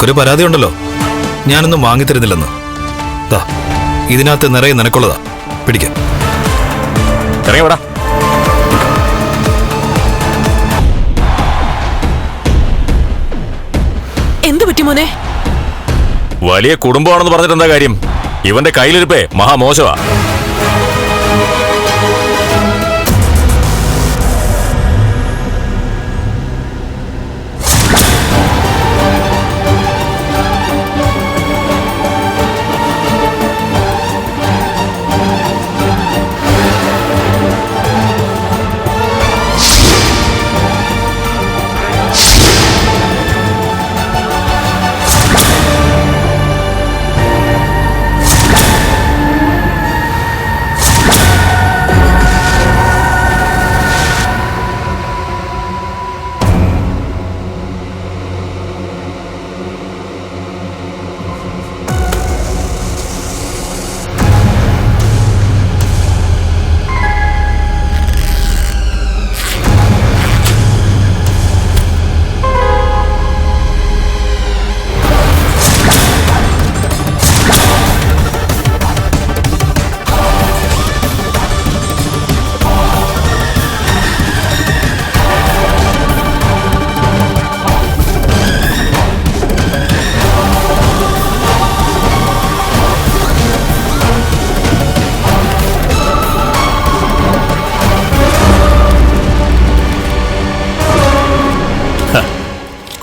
നിനക്കൊരു പരാതി ഉണ്ടല്ലോ ഞാനൊന്നും വാങ്ങിത്തരുന്നില്ലെന്ന്. ദാ ഇതിനകത്ത് നിറയെ നിനക്കുള്ളതാ. പിടിക്കാം. എന്ത് പറ്റി മോനെ? വലിയ കുടുംബമാണെന്ന് പറഞ്ഞിട്ട് എന്താ കാര്യം? ഇവന്റെ കയ്യിലിരിപ്പേ മഹാമോശമാ.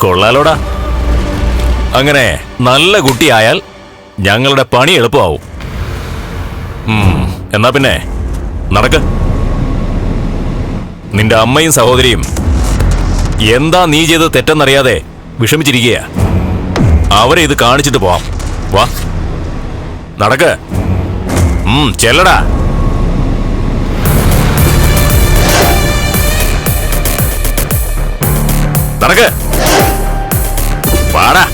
കൊള്ളാലോടാ. അങ്ങനെ നല്ല കുട്ടിയായാൽ ഞങ്ങളുടെ പണി എളുപ്പമാവും. എന്നാ പിന്നെ നടക്ക്. നിന്റെ അമ്മയും സഹോദരിയും എന്താ നീ ചെയ്ത് തെറ്റെന്നറിയാതെ വിഷമിച്ചിരിക്കുക അവരെ ഇത് കാണിച്ചിട്ട് പോവാം. വാ. നടക്ക്. ചെല്ലടാ. നടക്ക്. വാടാ.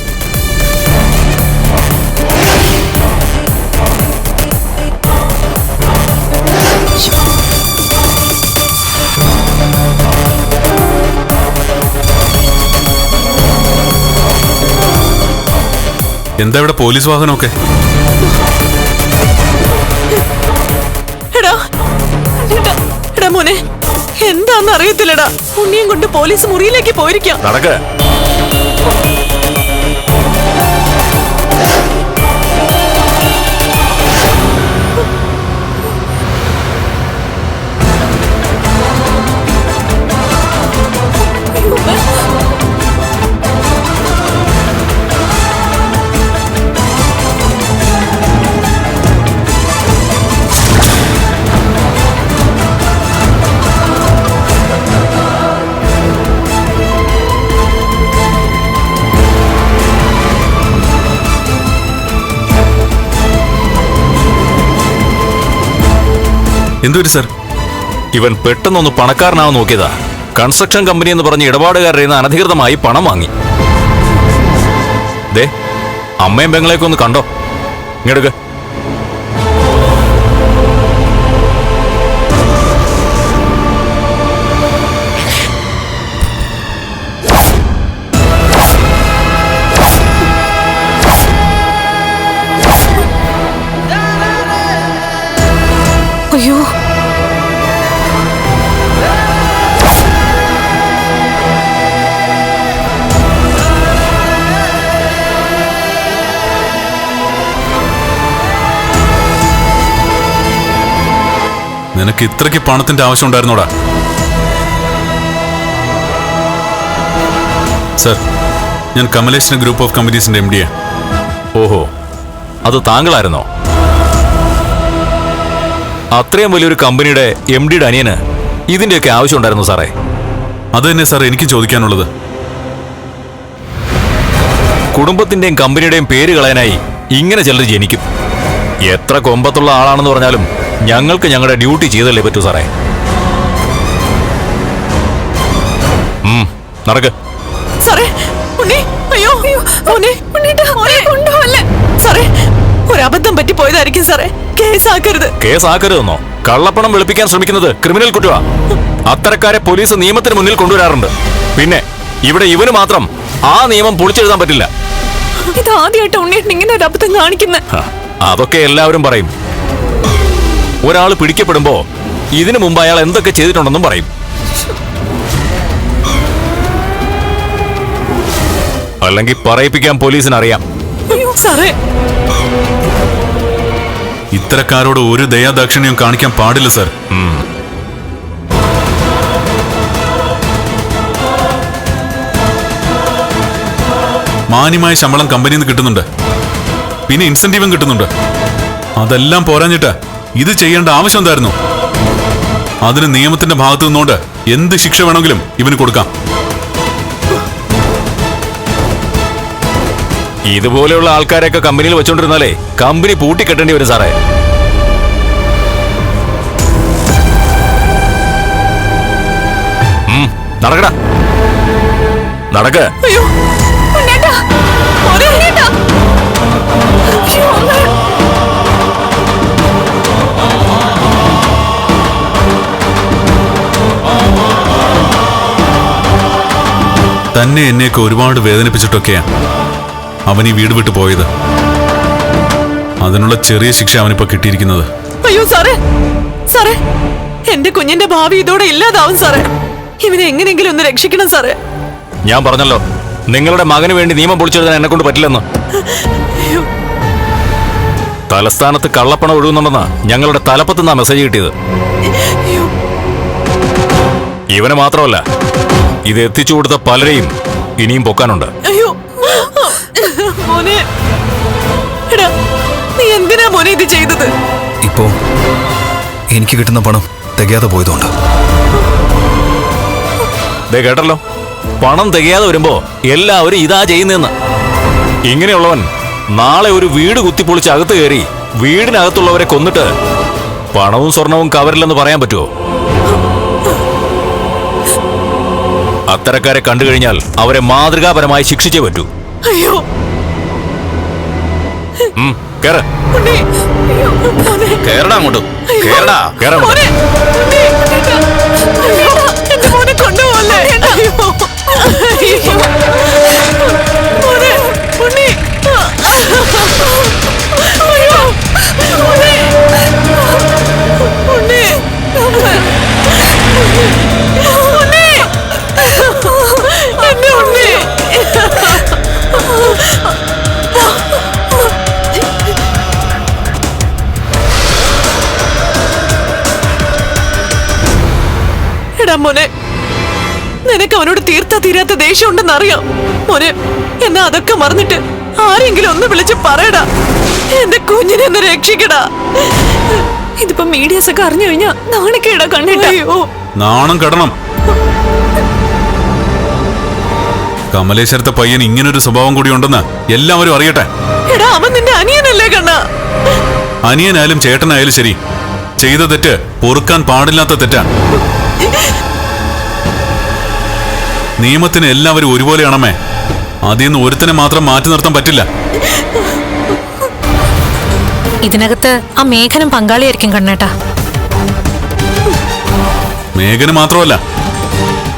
എന്താ ഇവിടെ പോലീസ് വാഹനമൊക്കെ? എന്താന്ന് അറിയത്തില്ലടാ. ഉണ്ണിയും കൊണ്ട് പോലീസ് മുറിയിലേക്ക് പോയിരിക്കാം. നടക്ക്. എന്തൊരു സർ? ഇവൻ പെട്ടെന്നൊന്ന് പണക്കാരനാവാൻ നോക്കിയതാ. കൺസ്ട്രക്ഷൻ കമ്പനി എന്ന് പറഞ്ഞ് ഇടപാടുകാരുടെ നിന്ന് അനധികൃതമായി പണം വാങ്ങി. ദേ അമ്മയും പെങ്ങളെയൊക്കെ ഒന്ന് കണ്ടോ? ഇങ്ങെടുക്ക് നിനക്ക് ഇത്രയ്ക്ക് പണത്തിന്റെ ആവശ്യം ഉണ്ടായിരുന്നോടാ? സർ ഞാൻ കമലേഷിന് ഗ്രൂപ്പ് ഓഫ് കമ്പനീസിന്റെ എം ഡിയാ ഓഹോ അത് താങ്കളായിരുന്നോ? അത്രയും വലിയൊരു കമ്പനിയുടെ എം ഡിയുടെ അനിയന് ഇതിന്റെയൊക്കെ ആവശ്യം ഉണ്ടായിരുന്നു സാറേ. അത് തന്നെ സാർ എനിക്ക് ചോദിക്കാനുള്ളത്. കുടുംബത്തിന്റെയും കമ്പനിയുടെയും പേര് കളയാനായി ഇങ്ങനെ ചിലർ ജനിക്കും. എത്ര കൊമ്പത്തുള്ള ആളാണെന്ന് പറഞ്ഞാലും ഞങ്ങൾക്ക് ഞങ്ങളുടെ ഡ്യൂട്ടി ചെയ്തല്ലേ പറ്റൂ സാറേ. നടക്ക്. സാറേ ഉണ്ണി അയ്യോ മോനെ ഉണ്ണിട്ടാ മോനെ കൊണ്ടുപോവല്ലേ. സാറേ ഒരു അബദ്ധം പറ്റി പോയതായിരിക്കും സാറേ. കേസാക്കരുത്. കേസാക്കരുതെന്നോ? കള്ളപ്പണം വെളുപ്പിക്കാൻ ശ്രമിക്കുന്നത് ക്രിമിനൽ കുറ്റവാ. അത്തരക്കാരെ പോലീസ് നിയമത്തിന് മുന്നിൽ കൊണ്ടുവരാറുണ്ട്. പിന്നെ ഇവിടെ ഇവന് മാത്രം ആ നിയമം പൊളിച്ചെഴുതാൻ പറ്റില്ല. ഇതാദ്യമായിട്ട് ഉണ്ണിയേട്ടൻ ഇങ്ങനെ ഒരു അബദ്ധം കാണിക്കുന്നത് അതൊക്കെ എല്ലാവരും പറയും. ഒരാൾ പിടിക്കപ്പെടുമ്പോ ഇതിനു മുമ്പ് അയാൾ എന്തൊക്കെ ചെയ്തിട്ടുണ്ടെന്നും പറയും. അല്ലെങ്കിൽ പറയിപ്പിക്കാൻ പോലീസിന് അറിയാം ഇത്തരക്കാരോട് ഒരു ദയാദാക്ഷിണ്യം കാണിക്കാൻ പാടില്ല സർ. മാന്യമായ ശമ്പളം കമ്പനിയിൽ നിന്ന് കിട്ടുന്നുണ്ട്. പിന്നെ ഇൻസെന്റീവും കിട്ടുന്നുണ്ട്. അതെല്ലാം പോരാഞ്ഞിട്ട്. ഇത് ചെയ്യേണ്ട ആവശ്യം എന്തായിരുന്നു? അതിന് നിയമത്തിന്റെ ഭാഗത്തു നിന്നുകൊണ്ട് എന്ത് ശിക്ഷ വേണമെങ്കിലും ഇവന് കൊടുക്കാം. ഇതുപോലെയുള്ള ആൾക്കാരെയൊക്കെ കമ്പനിയിൽ വെച്ചോണ്ടിരുന്നാലേ കമ്പനി പൂട്ടിക്കെട്ടേണ്ടി വരും സാറേ. നടക്കടാ. നടക്ക്. അയ്യോ. തന്നെ എന്നെയൊക്കെ ഒരുപാട് വേദനിപ്പിച്ചിട്ടൊക്കെയാ അവൻ ഈ വീട് വിട്ടു പോയത്. അതിനുള്ള ചെറിയ ശിക്ഷ അവനിപ്പോ കിട്ടിയിരിക്കുന്നത്. അയ്യോ സാറേ സാറേ എന്റെ കുഞ്ഞിന്റെ ഭാവി ഇതോടെ ഇല്ലാതാവും സാറേ. ഇവനെ എങ്ങനെയെങ്കിലും ഒന്ന് രക്ഷിക്കണം സാറേ. ഞാൻ പറഞ്ഞല്ലോ നിങ്ങളുടെ മകന് വേണ്ടി നിയമം പൊളിച്ചെഴുതാൻ എന്നെ കൊണ്ട് പറ്റില്ലെന്ന്. തലസ്ഥാനത്ത് കള്ളപ്പണം ഒഴുകുന്നുണ്ടെന്നാ ഞങ്ങളുടെ തലപ്പത്തുനിന്നാ മെസ്സേജ് കിട്ടിയത്. ഇവനെ ഇവന് മാത്രമല്ല ഇത് എത്തിച്ചു കൊടുത്ത പലരെയും ഇനിയും പൊക്കാനുണ്ട്. അയ്യോ. മോനെ. എടാ നീ എന്തിനാ മോനെ ഇത് ചെയ്തത്? ഇപ്പോ എനിക്ക് കിട്ടുന്ന പണം തികയാതെ പോയതുകൊണ്ട്. ദേ കേട്ടല്ലോ. പണം തികയാതെ വരുമ്പോ എല്ലാവരും ഇതാ ചെയ്യുന്നതെന്ന് ഇങ്ങനെയുള്ളവൻ നാളെ ഒരു വീട് കുത്തിപ്പൊളിച്ച് അകത്ത് കയറി വീടിനകത്തുള്ളവരെ കൊന്നിട്ട് പണവും സ്വർണവും കവരില്ലെന്ന് പറയാൻ പറ്റുമോ അത്തരക്കാരെ കണ്ടു കഴിഞ്ഞാൽ അവരെ മാതൃകാപരമായി ശിക്ഷിച്ചേ പറ്റൂ. അയ്യോ. കേറ്. കേറടാ അങ്ങോട്ട്. കേറടാ. കേറാ കൊണ്ടുപോകല്ലേ? തീർത്താ തീരാത്ത ദേഷ്യം ഉണ്ടെന്ന് അറിയാം. മോനെ എന്നാ അതൊക്കെ മറന്നിട്ട് ആരെങ്കിലും ഒന്ന് വിളിച്ച് പറയടാ. എന്റെ കുഞ്ഞിനെ ഒന്ന് രക്ഷിക്കടാ. ഇതിപ്പോ മീഡിയസ് ഒക്കെ അറിഞ്ഞു കഴിഞ്ഞാ നാണക്കേടാ കണ്ടിട്ട് അയ്യോ. നാണം കടണം. കമലേശ്വരത്തെ പയ്യൻ ഇങ്ങനൊരു സ്വഭാവം കൂടി ഉണ്ടെന്ന് എല്ലാവരും അറിയട്ടെ. എടാ അവൻ നിന്റെ അനിയനല്ലേ കണ്ണ. അനിയനായാലും ചേട്ടനായാലും ശരി. ചെയ്ത തെറ്റ് പൊറുക്കാൻ പാടില്ലാത്ത തെറ്റാ. നിയമത്തിന് എല്ലാവരും ഒരുപോലെയാണമ്മേ. അതിൽ നിന്ന് ഒരുത്തനെ മാത്രം മാറ്റി നിർത്താൻ പറ്റില്ല. ഇതിനകത്ത് ആ മേഘനും പങ്കാളിയായിരിക്കും കണ്ണേട്ടാ. മേഘന് മാത്രമല്ല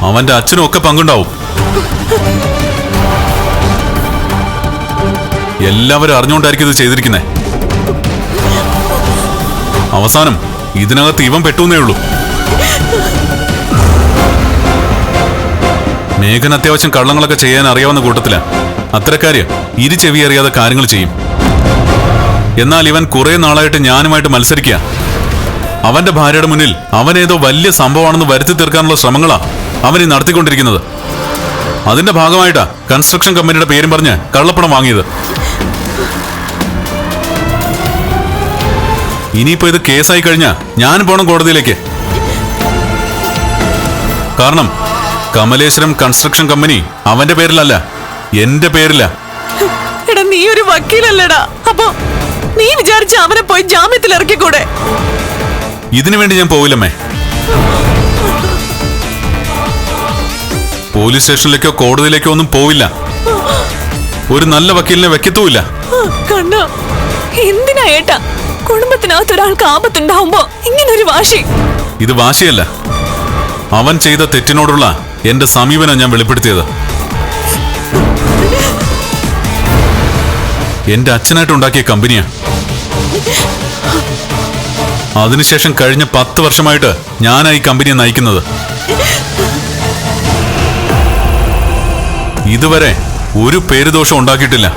അവന്റെ അച്ഛനും ഒക്കെ പങ്കുണ്ടാവും. എല്ലാവരും അറിഞ്ഞുകൊണ്ടായിരിക്കും ഇത് ചെയ്തിരിക്കുന്നേ. അവസാനം ഇതിനകത്ത് ഇവൻ പെട്ടുന്നേ ഉള്ളൂ. മേഘൻ അത്യാവശ്യം കള്ളങ്ങളൊക്കെ ചെയ്യാൻ അറിയാവുന്ന കൂട്ടത്തില. അത്തരക്കാര് ഇരു ചെവി അറിയാതെ കാര്യങ്ങൾ ചെയ്യും. എന്നാൽ ഇവൻ കുറെ നാളായിട്ട് ഞാനുമായിട്ട് മത്സരിക്കുക അവന്റെ ഭാര്യയുടെ മുന്നിൽ അവനേതോ വലിയ സംഭവമാണെന്ന് വരുത്തി തീർക്കാനുള്ള ശ്രമങ്ങളാ അവൻ ഈ നടത്തിക്കൊണ്ടിരിക്കുന്നത്. അതിന്റെ ഭാഗമായിട്ടാ കൺസ്ട്രക്ഷൻ കമ്പനിയുടെ പേരും പറഞ്ഞ് കള്ളപ്പണം വാങ്ങിയത്. ഇനിയിപ്പോ ഇത് കേസായി കഴിഞ്ഞാ ഞാൻ പോണം കോടതിയിലേക്ക്. കാരണം കമലേശ്വരം കൺസ്ട്രക്ഷൻ കമ്പനി അവന്റെ പേരിലല്ല എന്റെ പേരിലാ. എടാ നീ ഒരു വക്കീലല്ലടാ. അപ്പോ നീ വിചാരിച്ച അവനെ പോയി ജാമ്യത്തിൽ ഇറക്കിക്കൂടെ? ഇതിനു വേണ്ടി ഞാൻ പോവില്ലമ്മേ. പോലീസ് സ്റ്റേഷനിലേക്കോ കോടതിയിലേക്കോ ഒന്നും പോവില്ല. ഒരു നല്ല വക്കീലിനെ വെക്കത്തുമില്ല. കണ്ണാ എന്തിനാ ഏട്ടാ? കുടുംബത്തിനകത്ത് ഒരാൾക്ക് ആപത്തുണ്ടാവുമ്പോ ഇങ്ങനൊരു വാശി? ഇത് വാശിയല്ല. അവൻ ചെയ്ത തെറ്റിനോടുള്ള എന്റെ സമീപനം ഞാൻ വെളിപ്പെടുത്തിയത്. എന്റെ അച്ഛനായിട്ട് ഉണ്ടാക്കിയ കമ്പനിയാണ് അതിനുശേഷം കഴിഞ്ഞ പത്ത് വർഷമായിട്ട് ഞാനാ ഈ കമ്പനിയെ നയിക്കുന്നത്. ഇതുവരെ ഒരു പേരുദോഷം ഉണ്ടാക്കിയിട്ടില്ല.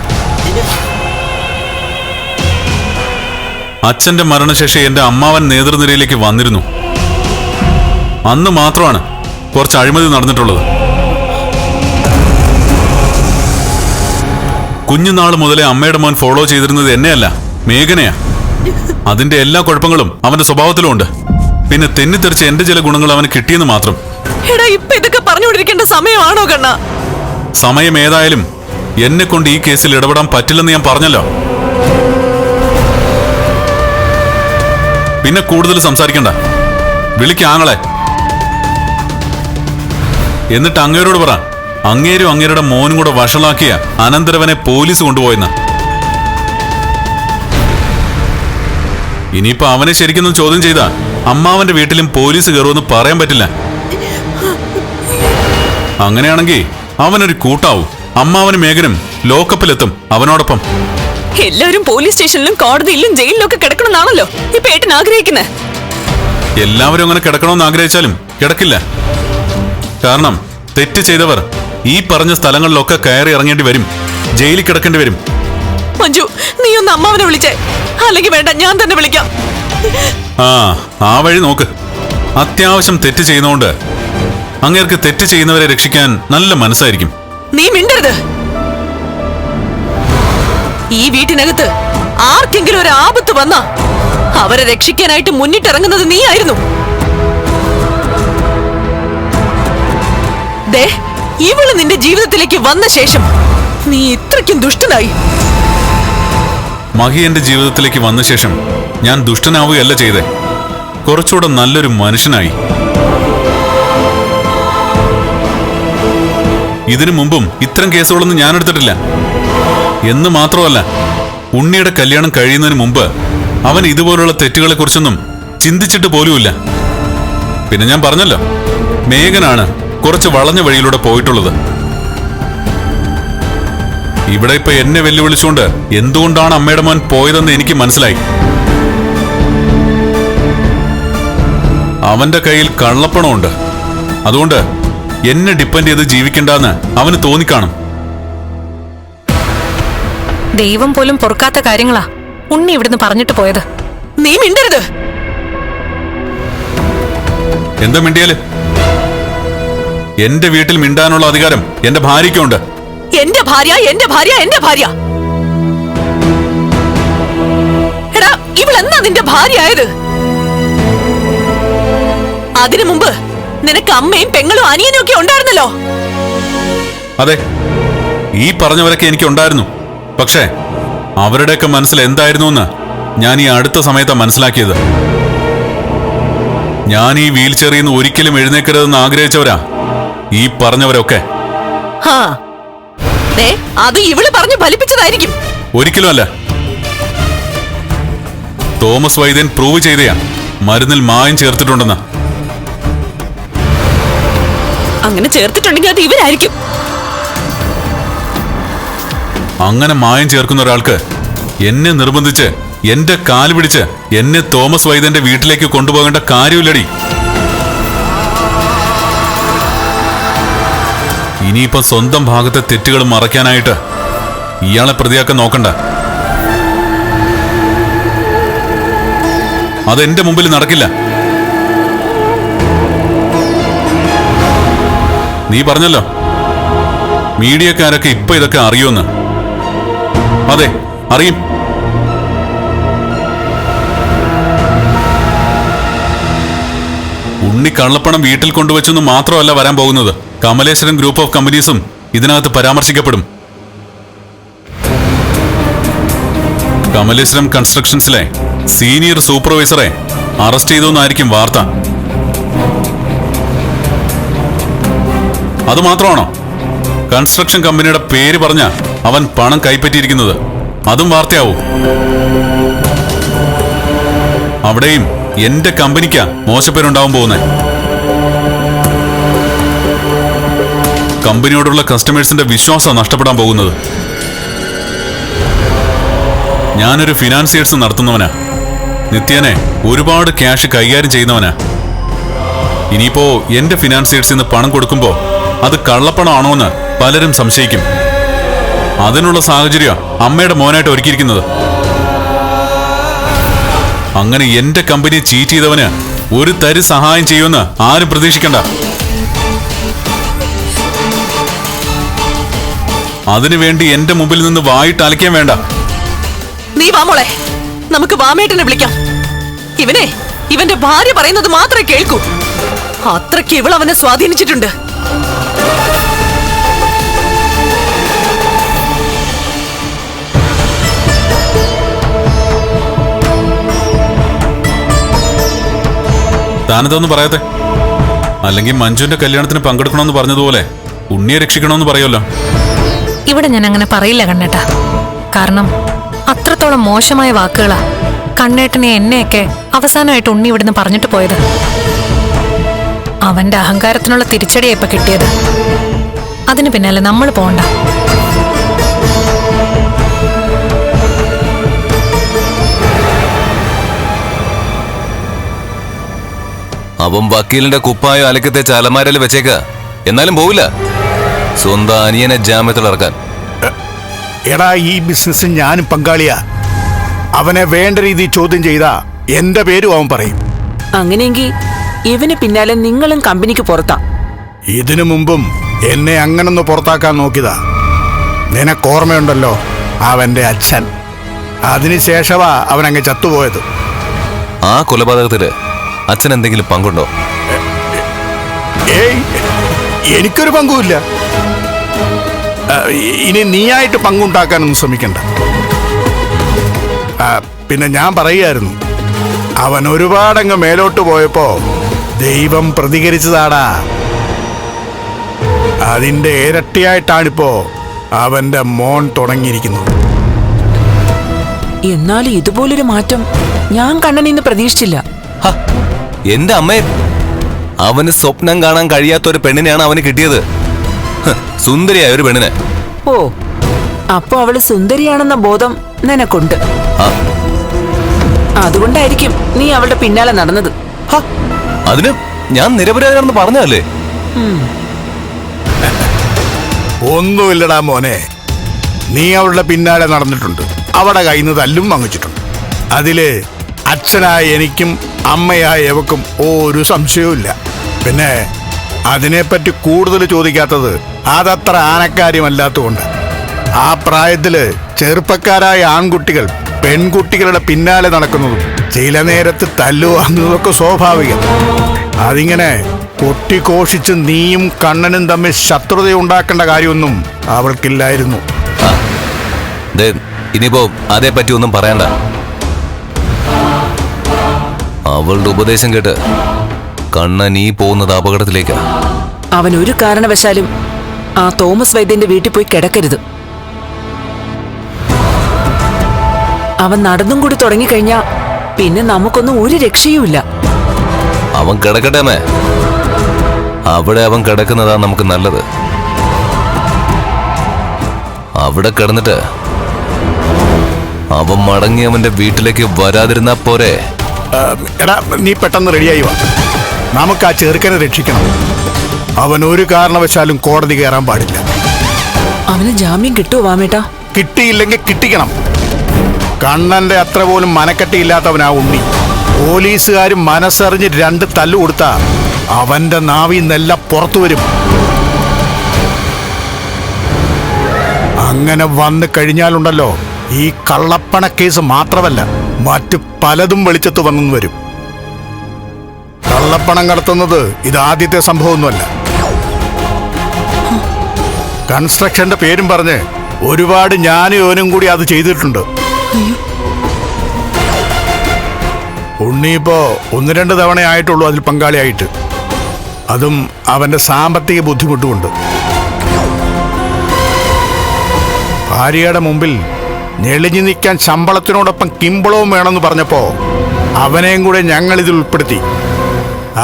അച്ഛന്റെ മരണശേഷം എന്റെ അമ്മാവൻ നേതൃനിരയിലേക്ക് വന്നിരുന്നു. അന്ന് മാത്രമാണ് കുറച്ച് അഴിമതി നടന്നിട്ടുള്ളത്. കുഞ്ഞുനാൾ മുതലേ അമ്മയുടെ മോൻ ഫോളോ ചെയ്തിരുന്നത് എന്നെയല്ല മേഘനയാ. അതിന്റെ എല്ലാ കുഴപ്പങ്ങളും അവന്റെ സ്വഭാവത്തിലും ഉണ്ട്. പിന്നെ തെന്നിത്തെറിച്ച് എന്റെ ചില ഗുണങ്ങൾ അവന് കിട്ടിയെന്ന് മാത്രം. എടാ ഇപ്പൊ ഇതൊക്കെ പറഞ്ഞുകൊണ്ടിരിക്കേണ്ട സമയമാണോ കണ്ണ? സമയം ഏതായാലും എന്നെ കൊണ്ട് ഈ കേസിൽ ഇടപെടാൻ പറ്റില്ലെന്ന് ഞാൻ പറഞ്ഞല്ലോ. പിന്നെ കൂടുതൽ സംസാരിക്കണ്ട. വിളിക്ക ആങ്ങളെ. എന്നിട്ട് അങ്ങേരോട് പറ. അങ്ങേരും അങ്ങേരുടെ മോനും കൂടെ വഷളാക്കിയ അനന്തരവനെ പോലീസ് കൊണ്ടുപോയെന്ന്. ഇനിയിപ്പോ അവനെ ശരിക്കൊന്നും ചോദ്യം ചെയ്താ അമ്മാവന്റെ വീട്ടിലും പോലീസ് കയറുമെന്ന് പറയാൻ പറ്റില്ല. അങ്ങനെയാണെങ്കിൽ അവനൊരു കൂട്ടാവും. അമ്മാവനും മേഘനും ലോക്കപ്പിലെത്തും അവനോടൊപ്പം. എല്ലാവരും പോലീസ് സ്റ്റേഷനിലും കോടതിയിലും ജയിലിലും ഒക്കെ കിടക്കണമെന്നാണല്ലോ. ഇപ്പൊ ഏട്ടൻ ആഗ്രഹിക്കുന്നത് എല്ലാവരും അങ്ങനെ കിടക്കണമെന്ന് ആഗ്രഹിച്ചാലും കിടക്കില്ല. കാരണം തെറ്റ് ചെയ്തവർ ഈ പറഞ്ഞ സ്ഥലങ്ങളിലൊക്കെ കയറി ഇറങ്ങേണ്ടി വരും. ജയിലിൽ കിടക്കേണ്ടി വരും. മഞ്ജു നീ ഒന്ന് അമ്മാവനെ വിളിച്ചേ. അല്ലെങ്കിൽ വേണ്ട ഞാൻ തന്നെ വിളിക്കാം. ആ ആ വഴി നോക്ക്. അത്യാവശ്യം തെറ്റ് ചെയ്യുന്നോണ്ട് അങ്ങേർക്ക് തെറ്റ് ചെയ്യുന്നവരെ രക്ഷിക്കാൻ നല്ല മനസ്സായിരിക്കും. നീ മിണ്ടരുത്. ഈ വീട്ടിനകത്ത് ആർക്കെങ്കിലും ഒരു ആപത്ത് വന്നാ അവരെ രക്ഷിക്കാനായിട്ട് മുന്നിട്ടിറങ്ങുന്നത് നീയായിരുന്നു. ദേ ഇവൾ നിന്റെ ജീവിതത്തിലേക്ക് വന്ന ശേഷം നീ ഇത്രയ്ക്കും ദുഷ്ടനായി. മഹി എന്റെ ജീവിതത്തിലേക്ക് വന്ന ശേഷം ഞാൻ ദുഷ്ടനാവുകയല്ല ചെയ്തേ. കുറച്ചുകൂടെ നല്ലൊരു മനുഷ്യനായി. ഇതിനു മുമ്പും ഇത്തരം കേസുകളൊന്നും ഞാൻ എടുത്തിട്ടില്ല. എന്ന് മാത്രമല്ല ഉണ്ണിയുടെ കല്യാണം കഴിയുന്നതിന് മുമ്പ് അവൻ ഇതുപോലുള്ള തെറ്റുകളെ കുറിച്ചൊന്നും ചിന്തിച്ചിട്ട് പോലുമില്ല. പിന്നെ ഞാൻ പറഞ്ഞല്ലോ മേഘനാണ് കുറച്ച് വളഞ്ഞ വഴിയിലൂടെ പോയിട്ടുള്ളത്. ഇവിടെ ഇപ്പൊ എന്നെ വെല്ലുവിളിച്ചുകൊണ്ട് എന്തുകൊണ്ടാണ് അമ്മയുടെ മോൻ പോയതെന്ന് എനിക്ക് മനസ്സിലായി. അവന്റെ കയ്യിൽ കള്ളപ്പണമുണ്ട്. അതുകൊണ്ട് എന്നെ ഡിപ്പെൻഡ് ചെയ്ത് ജീവിക്കണ്ടെന്ന് അവന് തോന്നിക്കാണും. ദൈവം പോലും പൊറുക്കാത്ത കാര്യങ്ങളാ ഉണ്ണി ഇവിടുന്ന് പറഞ്ഞിട്ട് പോയത്. നീ മിണ്ടരുത്. എന്താ മിണ്ടിയാൽ? എന്റെ വീട്ടിൽ മിണ്ടാനുള്ള അധികാരം എന്റെ ഭാര്യയ്ക്കുണ്ട്. എന്റെ ഭാര്യ എന്റെ ഭാര്യ എന്റെ ഭാര്യ. എടാ ഇവളെന്നാ നിന്റെ ഭാര്യ ആയത് അതിനു മുമ്പ് നിനക്ക് അമ്മയും പെങ്ങളും അനിയനും ഒക്കെ ഉണ്ടായിരുന്നല്ലോ? അതെ ഈ പറഞ്ഞവരൊക്കെ എനിക്ക് ഉണ്ടായിരുന്നു. പക്ഷേ അവരുടെയൊക്കെ മനസ്സിൽ എന്തായിരുന്നു എന്ന് ഞാൻ ഈ അടുത്ത സമയത്താണ് മനസ്സിലാക്കിയത്. ഞാൻ ഈ വീൽ ചെറിയിൽ നിന്ന് ഒരിക്കലും എഴുന്നേക്കരുതെന്ന് ആഗ്രഹിച്ചവരാ. ഈ പറഞ്ഞവരൊക്കെ. അത് ഇവൾ പറഞ്ഞു ഫലിപ്പിച്ചതായിരിക്കും. ഒരിക്കലും അല്ല തോമസ് വൈദ്യൻ പ്രൂവ് ചെയ്തയാ. മരുന്നിൽ മായം ചേർത്തിട്ടുണ്ടെന്ന്. അങ്ങനെ ചേർത്തിട്ടുണ്ടെങ്കിൽ അത് ഇവരായിരിക്കും. അങ്ങനെ മായം ചേർക്കുന്ന ഒരാൾക്ക് എന്നെ നിർബന്ധിച്ച് എന്റെ കാൽ പിടിച്ച് എന്നെ തോമസ് വൈദ്യന്റെ വീട്ടിലേക്ക് കൊണ്ടുപോകേണ്ട കാര്യമില്ലടി. ഇനിയിപ്പോ സ്വന്തം ഭാഗത്തെ തെറ്റുകൾ മറയ്ക്കാനായിട്ട് ഇയാളെ പ്രതിയാക്കാൻ നോക്കണ്ട. അതെന്റെ മുമ്പിൽ നടക്കില്ല. നീ പറഞ്ഞല്ലോ. മീഡിയക്കാരൊക്കെ ഇപ്പൊ ഇതൊക്കെ അറിയുമെന്ന്. അതെ അറിയും. ഉണ്ണി കള്ളപ്പണം വീട്ടിൽ കൊണ്ടുവച്ചെന്ന് മാത്രമല്ല വരാൻ പോകുന്നത്. കമലേശ്വരം ഗ്രൂപ്പ് ഓഫ് കമ്പനീസും ഇതിനകത്ത് പരാമർശിക്കപ്പെടും. കമലേശ്വരം കൺസ്ട്രക്ഷൻസിലെ സീനിയർ സൂപ്പർവൈസറെ അറസ്റ്റ് ചെയ്തെന്നായിരിക്കും വാർത്ത. അത് മാത്രമാണോ? കൺസ്ട്രക്ഷൻ കമ്പനിയുടെ പേര് പറഞ്ഞ അവൻ പണം കൈപ്പറ്റിയിരിക്കുന്നത്. അതും വാർത്തയാവും. അവിടെയും എന്റെ കമ്പനിക്കാ മോശപ്പേരുണ്ടാവാൻ പോകുന്നേ കമ്പനിയോടുള്ള കസ്റ്റമേഴ്സിന്റെ വിശ്വാസം നഷ്ടപ്പെടാൻ പോകുന്നത്. ഞാനൊരു ഫിനാൻസിയേഴ്സ് നടത്തുന്നവനാ. നിത്യേനെ ഒരുപാട് ക്യാഷ് കൈകാര്യം ചെയ്യുന്നവനാ. ഇനിയിപ്പോ എന്റെ ഫിനാൻസിയേഴ്സിൽ നിന്ന് പണം കൊടുക്കുമ്പോ അത് കള്ളപ്പണമാണോ എന്ന് പലരും സംശയിക്കും. അതിനുള്ള സാഹചര്യം അമ്മയുടെ മോനായിട്ട് ഒരുക്കിയിരിക്കുന്നത്. അങ്ങനെ എന്റെ കമ്പനി ചീറ്റ് ചെയ്തവന് ഒരു തരി സഹായം ചെയ്യുമെന്ന് ആരും പ്രതീക്ഷിക്കണ്ട. അതിനുവേണ്ടി എന്റെ മുമ്പിൽ നിന്ന് വായിട്ട് അലക്കാൻ വേണ്ട. നീ വാ മോളെ. നമുക്ക് വാമേട്ടനെ വിളിക്കാം. ഇവനെ ഇവന്റെ ഭാര്യ പറയുന്നത് മാത്രമേ കേൾക്കൂ. അത്രയ്ക്ക് ഇവൾ അവനെ സ്വാധീനിച്ചിട്ടുണ്ട്. താനിതൊന്നും പറയാത്തെ? അല്ലെങ്കിൽ മഞ്ജുവിന്റെ കല്യാണത്തിന് പങ്കെടുക്കണമെന്ന് പറഞ്ഞതുപോലെ ഉണ്ണിയെ രക്ഷിക്കണമെന്ന് പറയുമല്ലോ. ഇവിടെ ഞാൻ അങ്ങനെ പറയില്ല കണ്ണേട്ട. കാരണം അത്രത്തോളം മോശമായ വാക്കുകളാ കണ്ണേട്ടനെ എന്നെയൊക്കെ അവസാനമായിട്ട് ഉണ്ണി ഇവിടുന്ന് പറഞ്ഞിട്ട് പോയത്. അവന്റെ അഹങ്കാരത്തിനുള്ള തിരിച്ചടിയാ ഇപ്പൊ കിട്ടിയത്. അതിന് പിന്നാലെ നമ്മൾ പോണ്ട. അവൻ വക്കീലിന്റെ കുപ്പായോ അലക്കത്തെ ചലമാരയിൽ വെച്ചേക്ക. എന്നാലും പോവില്ല. സ്വന്തം അനിയനെ ജാമ്യത്തിൽ ഇറക്കാൻ. എടാ ഈ ബിസിനസ് ഞാനും പങ്കാളിയാ. അവനെ വേണ്ട രീതിയിൽ ചോദ്യം ചെയ്താ എന്റെ പേരും അവൻ പറയും. അങ്ങനെയെങ്കിൽ ഇവന് പിന്നാലെ നിങ്ങളും കമ്പനിക്ക് പുറത്താ. ഇതിനു മുമ്പും എന്നെ അങ്ങനൊന്ന് പുറത്താക്കാൻ നോക്കിയതാ. നിനക്ക് ഓർമ്മയുണ്ടല്ലോ അവന്റെ അച്ഛൻ. അതിനുശേഷവാ അവൻ അങ്ങ് ചത്തുപോയത്. ആ കൊലപാതകത്തിൽ അച്ഛൻ എന്തെങ്കിലും പങ്കുണ്ടോ? ഏയ് എനിക്കൊരു പങ്കുമില്ല ഇനി നീയായിട്ട് പങ്കുണ്ടാക്കാനൊന്നും ശ്രമിക്കണ്ട. പിന്നെ ഞാൻ പറയുമായിരുന്നു അവൻ ഒരുപാടങ്ങ് മേലോട്ട് പോയപ്പോ ദൈവം പ്രതികരിച്ചതാടാ. അതിന്റെ ഇരട്ടിയായിട്ടാണിപ്പോ അവന്റെ മോൻ തുടങ്ങിയിരിക്കുന്നത്. എന്നാൽ ഇതുപോലൊരു മാറ്റം ഞാൻ കണ്ണനിന്ന് പ്രതീക്ഷിച്ചില്ല. എന്റെ അമ്മേ അവന് സ്വപ്നം കാണാൻ കഴിയാത്ത ഒരു പെണ്ണിനെയാണ് അവന് കിട്ടിയത്. സുന്ദരിയായ ഒരു പെണ്ണിനെ. ഓ അപ്പൊ അവൾ സുന്ദരിയാണെന്ന ബോധം നിനക്കുണ്ട്. ആ, അതുകൊണ്ടായിരിക്കും നീ അവളുടെ പിന്നാലെ നടന്നത്. ഹ, അതിന് ഞാൻ നിരപരാധിയാണെന്ന് പറഞ്ഞല്ലേ ഒന്നുമില്ലടാ മോനെ. നീ അവളുടെ പിന്നാലെ നടന്നിട്ടുണ്ട്. അവളെ കയ്യിൽ നിന്ന് തല്ലും വാങ്ങിച്ചിട്ടുണ്ട്. അതിൽ അച്ഛനായ എനിക്കും അമ്മയായ എവക്കും ഒരു സംശയവും ഇല്ല പിന്നെ അതിനെപ്പറ്റി കൂടുതൽ ചോദിക്കാത്തത് അതത്ര ആനക്കാര്യമല്ലാത്തതുകൊണ്ട്. ആ പ്രായത്തിൽ ചെറുപ്പക്കാരായ ആൺകുട്ടികൾ പെൺകുട്ടികളുടെ പിന്നാലെ നടക്കുന്നതും ചില നേരത്ത് തല്ലുവാങ്ങുന്നതൊക്കെ സ്വാഭാവികം. അതിങ്ങനെ കൊട്ടിഘോഷിച്ച് നീയും കണ്ണനും തമ്മിൽ ശത്രുത ഉണ്ടാക്കേണ്ട കാര്യമൊന്നും അവൾക്കില്ലായിരുന്നു. ദേ, ഇനിയിപ്പോ അതേപ്പറ്റി ഒന്നും പറയണ്ട. അവളുടെ ഉപദേശം കേട്ട് കണ്ണൻ ഈ പോകുന്നത് അപകടത്തിലേക്കാ. അവൻ ഒരു കാരണവശാലും ആ തോമസ് വൈദ്യന്റെ വീട്ടിൽ പോയി കിടക്കരുത്. അവൻ നടന്നും കൂടി തുടങ്ങിക്കഴിഞ്ഞാ പിന്നെ നമുക്കൊന്നും ഒരു രക്ഷയുമില്ല. അവൻ കിടക്കട്ടെ അമ്മേ. അവിടെ അവൻ കിടക്കുന്നതാ നമുക്ക് നല്ലത്. അവിടെ കിടന്നിട്ട് അവൻ മടങ്ങി അവന്റെ വീട്ടിലേക്ക് വരാതിരുന്നാ പോരെ. എടാ നീ പെട്ടെന്ന് റെഡിയായി വാ. നമുക്ക് ആ ചെറുക്കനെ രക്ഷിക്കണം. അവൻ ഒരു കാരണവശാലും കോടതി കയറാൻ പാടില്ല. അവന് ജാമ്യം കിട്ടുമോ വാമേട്ടാ? കിട്ടിയില്ലെങ്കിൽ കിട്ടിക്കണം. കണ്ണന്റെ അത്ര പോലും മനക്കെട്ടിയില്ലാത്തവനാ ഉണ്ണി. പോലീസുകാർ മനസ്സറിഞ്ഞ് രണ്ട് തല്ലു കൊടുത്ത അവന്റെ നാവി നല്ല പുറത്തു വരും. അങ്ങനെ വന്നു കഴിഞ്ഞാലുണ്ടല്ലോ ഈ കള്ളപ്പണ കേസ് മാത്രമല്ല മറ്റ് പലതും വെളിച്ചത്ത് വന്നു വരും. കള്ളപ്പണം കടത്തുന്നത് ഇത് ആദ്യത്തെ സംഭവമൊന്നുമല്ല. കൺസ്ട്രക്ഷന്റെ പേരും പറഞ്ഞ് ഒരുപാട് ഞാനും ഓനും കൂടി അത് ചെയ്തിട്ടുണ്ട്. ഉണ്ണിയിപ്പോ ഒന്ന് രണ്ട് തവണ ആയിട്ടുള്ളൂ അതിൽ പങ്കാളിയായിട്ട്. അതും അവന്റെ സാമ്പത്തിക ബുദ്ധിമുട്ടുമുണ്ട് ഭാര്യയുടെ മുമ്പിൽ ഞെളിഞ്ഞു നിൽക്കാൻ ശമ്പളത്തിനോടൊപ്പം കിമ്പളവും വേണമെന്ന് പറഞ്ഞപ്പോ അവനെയും കൂടെ ഞങ്ങൾ ഇതിൽ ഉൾപ്പെടുത്തി.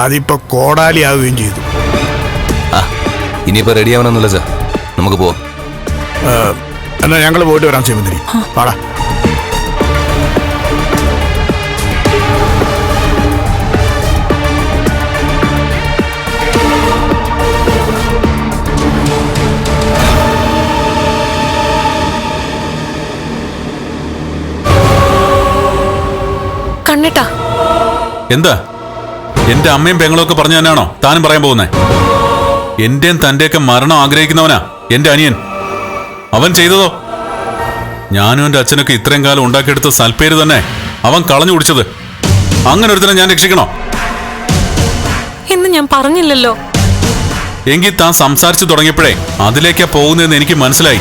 അതിപ്പോ കോടാലിയാവുകയും ചെയ്തു. ആ ഇനിയിപ്പോ റെഡിയാവണമെന്നില്ല സാർ നമുക്ക് പോവാം. എന്നാ ഞങ്ങൾ പോയിട്ട് വരാൻ ചേമന്തിരി പാടാ എന്താ? എന്റെ അമ്മയും പെങ്ങളൊക്കെ പറഞ്ഞു തന്നെയാണോ താനും പറയാൻ പോകുന്നേ? എന്റെയും തന്റെയൊക്കെ മരണം ആഗ്രഹിക്കുന്നവനാ. എന്റെ അനിയൻ. അവൻ ചെയ്തതോ? ഞാനും എന്റെ അച്ഛനൊക്കെ ഇത്രയും കാലം ഉണ്ടാക്കിയെടുത്ത സൽപ്പേര് തന്നെ അവൻ കളഞ്ഞു കുടിച്ചത്. അങ്ങനെ ഒരുത്തനെ ഞാൻ രക്ഷിക്കണോ? എന്ന് ഞാൻ പറഞ്ഞില്ലല്ലോ. എങ്കിൽ താൻ സംസാരിച്ചു തുടങ്ങിയപ്പോഴേ അതിലേക്കാ പോകുന്നതെന്ന് എനിക്ക് മനസ്സിലായി.